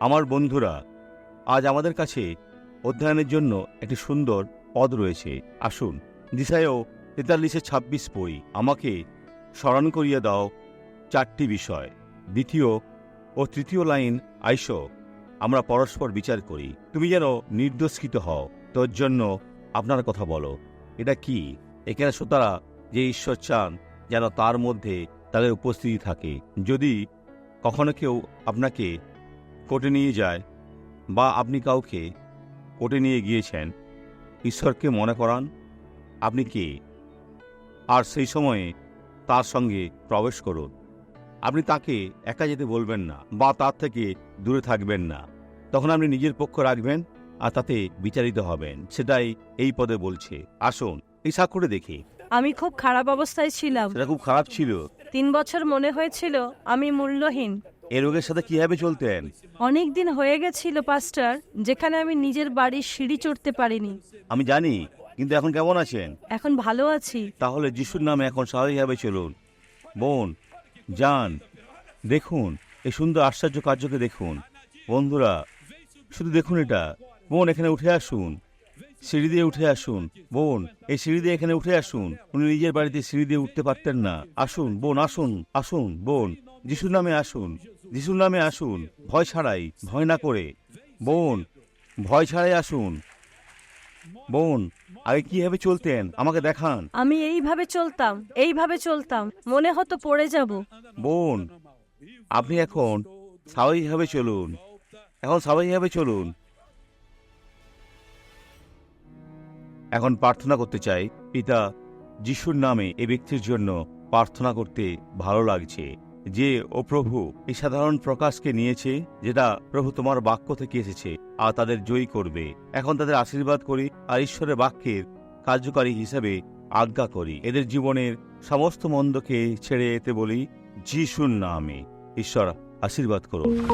আমার বন্ধুরা, আজ আমাদের কাছে অধ্যয়নের জন্য একটি সুন্দর পদ রয়েছে। আসুন দিশায়ও তেতাল্লিশে ছাব্বিশ বই আমাকে স্মরণ করিয়ে দাও। চারটি বিষয়, দ্বিতীয় ও তৃতীয় লাইন, আইস, আমরা পরস্পর বিচার করি। তুমি যেন নির্দোষকৃত হও, তোর জন্য আপনার কথা বলো। এটা কি? এখানে শ্রোতারা যে ঈশ্বর চান, যেন তার মধ্যে তাদের উপস্থিতি থাকে। যদি কখনো কেউ আপনাকে কোর্টে নিয়ে যায় বা আপনি কাউকে কোর্টে নিয়ে গিয়েছেন ঈশ্বরকে মনে করান আপনি কে? আর সেই সময়ে তার সঙ্গে প্রবেশ করুন। আপনি তাকে একা যেতে বলবেন না বা তার থেকে দূরে থাকবেন না। তখন আপনি নিজের পক্ষ রাখবেন আর তাতে বিচারিত হবেন। সেটাই এই পদে বলছে। আসুন এই সাক্ষরে দেখি। আমি খুব খারাপ অবস্থায় ছিলাম। সেটা খুব খারাপ ছিল। তিন বছর মনে হয়েছিল আমি মূল্যহীন। এই রোগের সাথে কীভাবে চলতেন? অনেক দিন হয়ে গেছিল পাস্টার যেখানে আমি নিজের বাড়ির সিঁড়ি চড়তে পারিনি। আমি জানি কিন্তু এখন কেমন আছেন? এখন ভালো আছি। তাহলে যিশুর নামে এখন স্বাভাবিকভাবে চলুন। বোন যান দেখুন এই সুন্দর আশ্চর্য কার্যকে দেখুন। বন্ধুরা শুধু দেখুন এটা। বোন এখানে উঠে আসুন। সিঁড়ি দিয়ে উঠে আসুন। বোন এই সিঁড়ি দিয়ে এখানে উঠে আসুন। উনি নিজের বাড়িতে সিঁড়ি দিয়ে উঠতে পারতেন না। আসুন বোন আসুন আসুন বোন যিশুর নামে আসুন। যিশুর নামে আসুন ভয় ছাড়াই ভয় না করে। বোন ভয় ছাড়াই আসুন। বোন আগে কীভাবে চলতেন? আমাকে দেখান। আমি এইভাবে চলতাম এইভাবে চলতাম। মনে হতো পড়ে যাব। বোন আপনি এখন স্বাভাবিকভাবে চলুন। এখন স্বাভাবিকভাবে চলুন। এখন প্রার্থনা করতে চাই পিতা যিশুর নামে এই ব্যক্তির জন্য প্রার্থনা করতে ভালো লাগছে। যে, ও প্রভু, এই সাধারণ প্রকাশকে নিয়েছে, যেটা প্রভু তোমার বাক্য থেকে এসেছে, আর তাদের জয়ী করবে। এখন তাদের আশীর্বাদ করি, আর ঈশ্বরের বাক্যের কার্যকারী হিসাবে আজ্ঞা করি। এদের জীবনের সমস্ত মন্দকে ছেড়ে এতে বলি, যিশুর নামে ঈশ্বর আশীর্বাদ করুন।